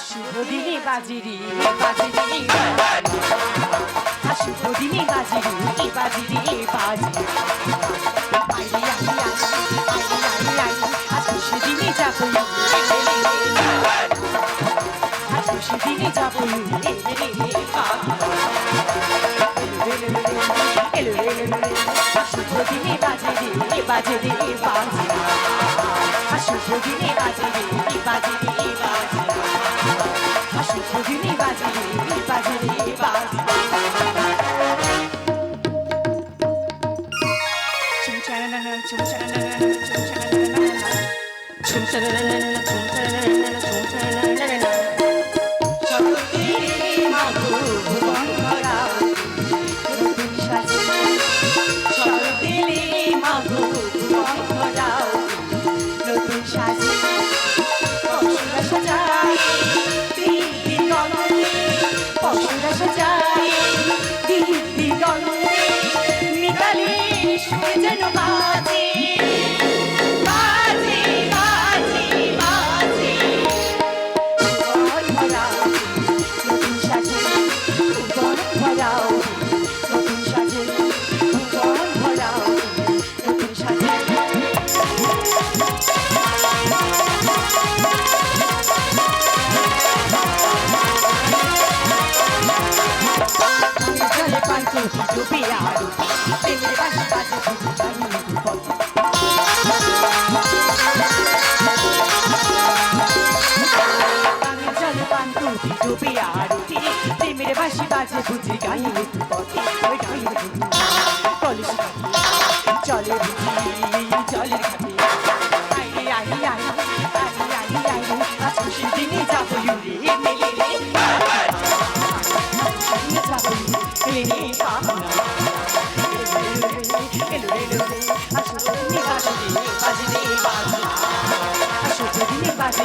শুভ দিনে বাজিরি বাজিরি শুভ দিনে বাজিরি বাজিরি বাজি আইরে আইরে আইরে আইরে আইরে আজ খুশি দিনে যাব আজ খুশি দিনে যাব শুভ দিনে বাজিরি বাজিরি বাজি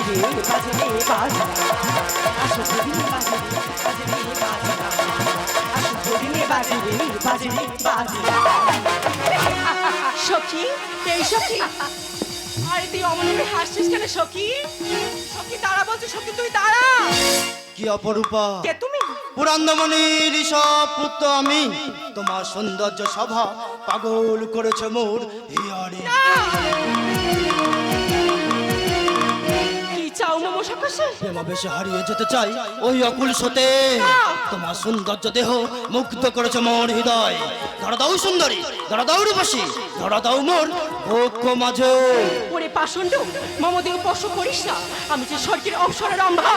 দিনে বাজে রে বাজে রে বাজে আসো দিনে বাজে রে বাজে আসো দিনে বাজে রে বাজে সখী এই সখী। আরে তুই অমনভাবে হাসছিস কেন সখী? সখী দাঁড়া বলছো সখী তুই দাঁড়া। কি অপরূপা? কে তুমি? পুরান্দমণির ঋষভ পুত্র আমি। তোমার সৌন্দর্য সভা পাগল করেছে মোর হিয়ারে। প্রেমাবেশে হারিয়ে যেতে চাই ওই অকুল সতে তোমার সৌন্দর্য দেহ মুগ্ধ করেছে মোর হৃদয়। ধরা দাও সুন্দরী ধরা দাও রূপসী ধরা দাও মোর বক্ষ মাঝে। ওরে পাষণ্ড মমদেহ স্পর্শ করিস না। আমি যে স্বর্গের অপসরা রম্ভা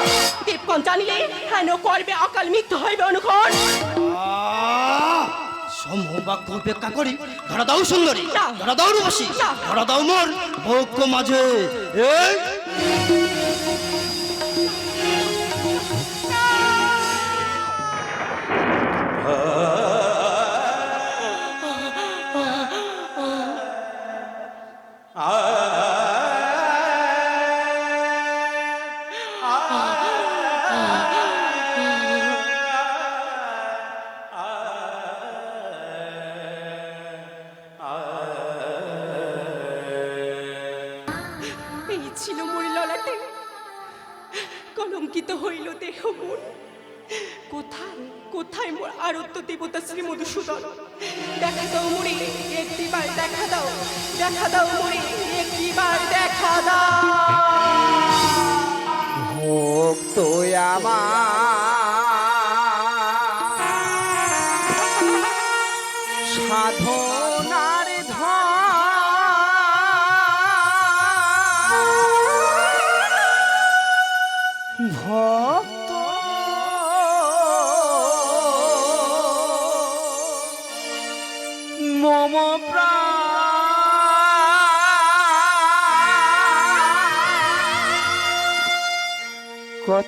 দেবগণ জানিলে হেন করবে অকাল মৃত্যু হইবে আহ! সমূহ বাক্য উপেক্ষা করি ধরা দাও সুন্দরী। ধরা দাও রূপসী ধরা দাও মোর বক্ষ মাঝে। এই কলঙ্কিত হইল দেহ মন কোথায় কোথায় মোর আরত্য দেবতা শ্রী মধুসূদন? দেখা দাও মোরে একটিবার দেখা দাও দেখা দাও মোরে একটিবার দেখা দাও। ভক্ত আমার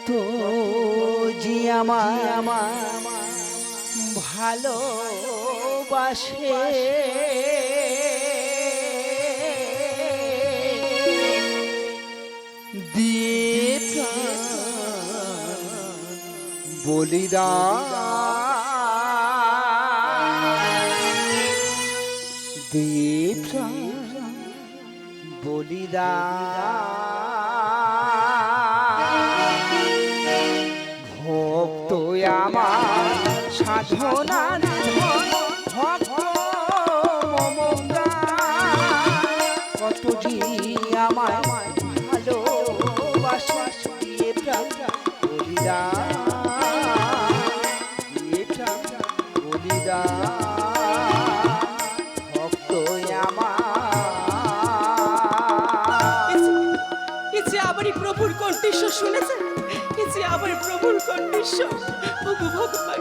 কত যে আমার ভালোবাসে দিয়ে বলিদান দিয়ে প্রাণ ভক্ত। কত যে আমায় ভালোবাসা দিয়ে প্রাণ বলিদান বলিদান ভক্ত আমার প্রভুর কণ্ঠস্বর শুনেছেন ভগবান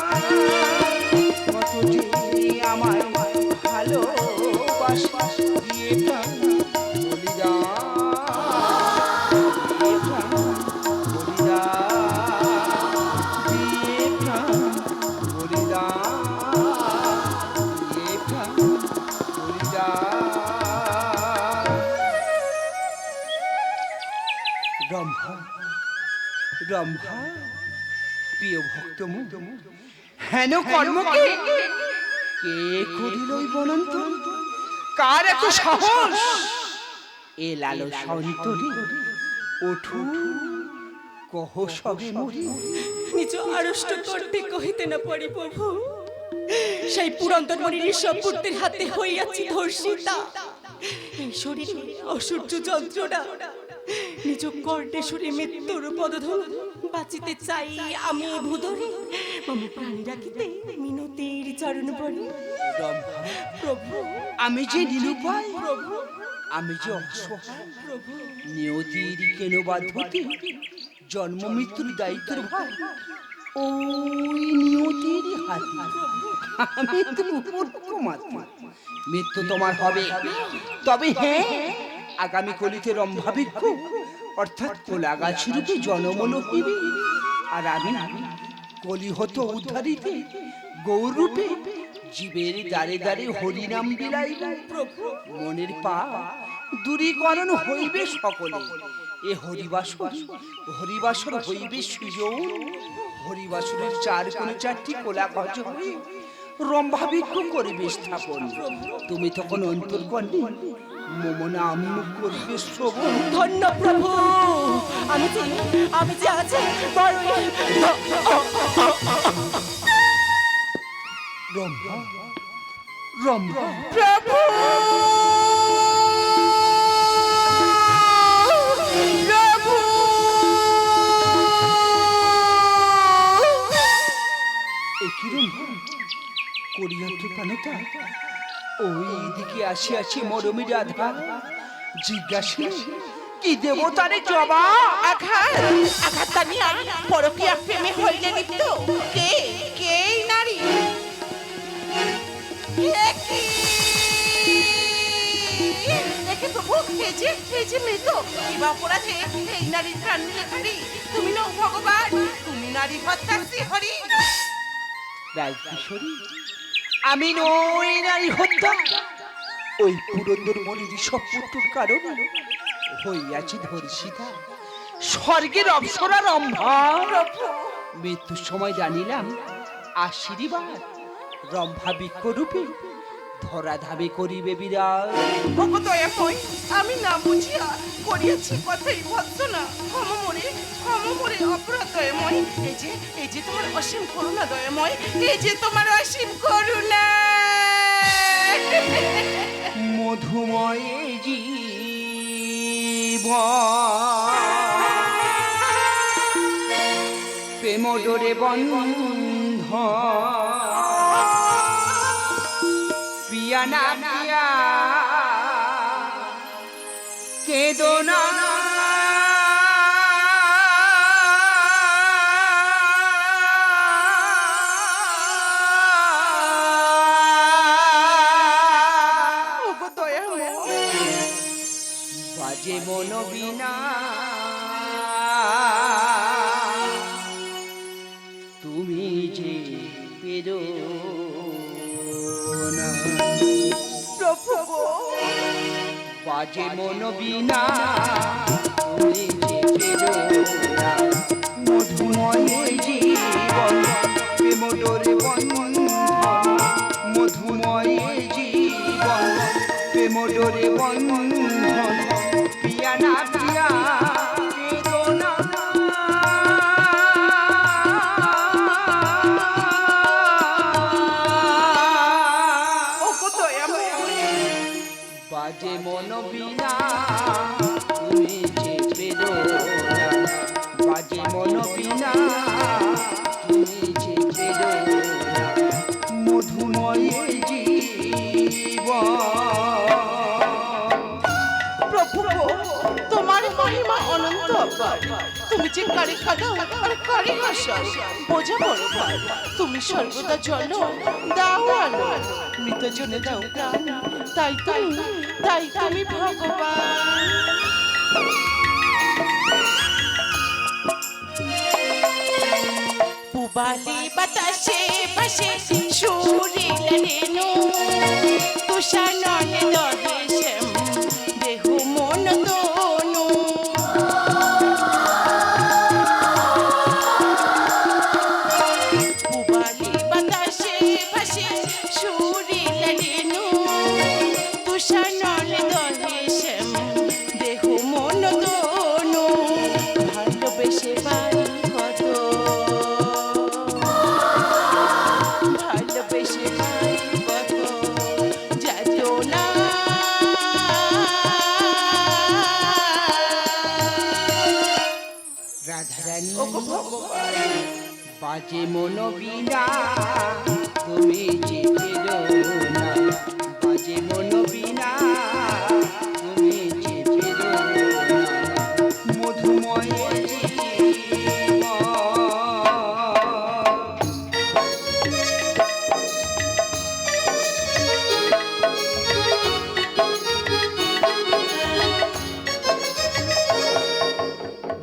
প্রাণ। হেন কর্মকে কে? করিল ওই বনন্ত কার এত সাহস? এ লাল সন্তরি ওঠু কহ সবে মরি। নিজ আড়ষ্ট করতে কহিতে না পারি প্রভু। সেই পুরন্তর মনির সম্পূর্তির হাতে হইয়াছি ধর্ষিতা। এই শরীরে অসহ্য যন্ত্রণা। নিজ কর্ণে সুরে মৃত্যুর পদধন বাঁচিতে চাই আমি ভূধরে। মম প্রাণ রাখিতে মিনতির চরণ পড়ি প্রভু আমি যে নিরুপায় প্রভু। আমি যে অসহায় প্রভু নিয়তির কেন বাধ্যতে জন্ম মৃত্যুর দায়িত্বের ভার। ওই নিয়তির হাতে। আমি তো মূর্খ মাত্র মৃত্যু তোমার হবে। তবে হ্যাঁ আগামী কলিতে রম্ভা ভিক্ষু অর্থাৎ কোলাগাছি রূপে জনমন হইবে আর আমি কলি হতো উদ্ধারিতে গৌর রূপে জীবের দ্বারে দ্বারে হরিনাম প্রভু মনের পা দূরীকরণ হইবে সকলে। এ হরিবাসর হরিবাসর হইবে সুযোগ হরিবাসরের চার কোণে চারটি কোলা গজ হয়ে রম্ভা বিক্ষু করিবে স্থাপন। তুমি তখন অন্তর্কণ্ডে মম নাম করবে শ্রবণ ধন্য প্রভু। আমি যে আমি যে আছি বড়ই রম্ভা রম্ভা প্রভু প্রভু! ওই দিকে আসিয়াছে মরমী রাধা। জিজ্ঞাসা কি দেবতারে জবা? আঘাত আঘাত তানিয়া পরকীয়া প্রেমে হইলে লিপ্ত। কে কে নারী? দেখে প্রভু এই যে মৃত? কিবা অপরাধে এই নারীর প্রাণ নিলে হরি তুমি নও ভগবান তুমি নারী হত্যার হরি। রাজকিশোরী আমি নই নারী হত্যা ওই পুরন্দর মনির সব পুত্রর কারণে হইয়াছি ধর্ষিতা। স্বর্গের অপসরা রম্ভা। মৃত্যুর সময় জানিলাম আশীর্বাদ রম্ভা বিক্ষরূপে ধরা ধাবে করিবে বিরাজ ভগদয়াময় আমি না বুঝিয়া করিয়াছি কথাই ভৎসনা ক্ষম মরে ক্ষম মরে অপরাধ দয়াময় এই যে এই যে তোমার অসীম করুণা দয়াময়, এই যে তোমার অসীম করুণা। মধুময় জীব প্রেম ডোরে বন্ধ। না প্রিয়া কেদো প্রেম ডোরে মহিমা অনন্ত তুমি যে কারে কাটাও আর কারে হাসাও বোঝা বড় তুমি সর্বদা জন দাও আলো মৃত জনে দাও প্রাণ। তাই তুমি তাই তুমি ভগবান। পুবালি বাতাসে বাসে সুরিল রেণু বাজে মন বিনা তুমি যে বাজে মন বিনা তুমি যে মধুময়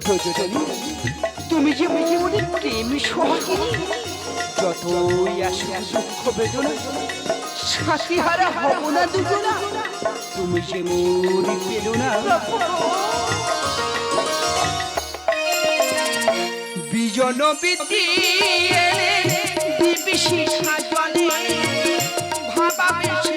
তুমি যে জীবনের প্রেম সোহাগিনী যতই আসে দুঃখ বেদনা হারা হব না দুজনা, তুমি বিজন বিধি দিবিষি সাজলে ভাবা বেশি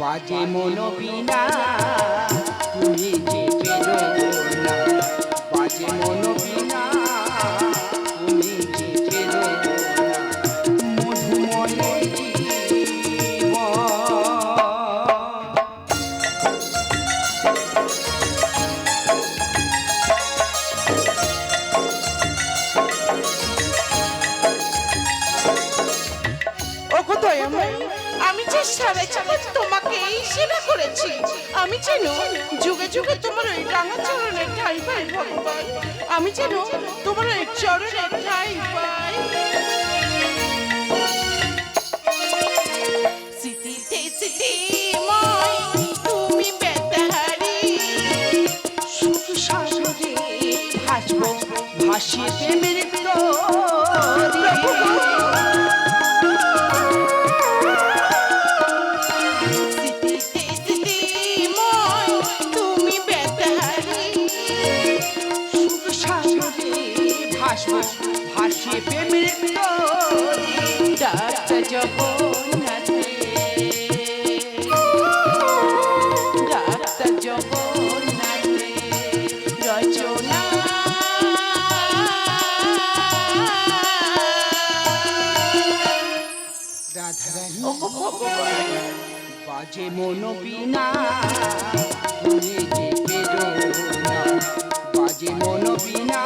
বাজে মন বিনা তুমি যে পেরো না। বাজে মন বিনা তুমি আমি যে সারা জীবন তোমাকে এই সেবা করেছি, আমি যেন যুগে যুগে তোমার ওই রাঙা চরণের ঠাই পাই আমি যেন তোমার ওই চরণের ঠাই পাই। বেতাহারি বাজে মন বিনা তুমি যে পেরো না। বাজে মন বিনা।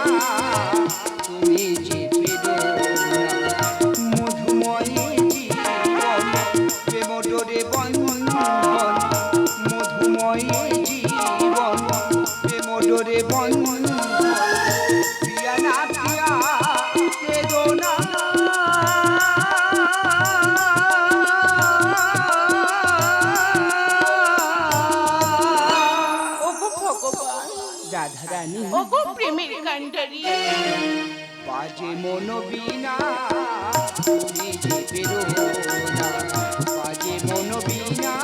রাধা রানী ওগো প্রেমের কাণ্ডারি। বাজে মন বিনা তুমি যে বেরো বাজে মন বিনা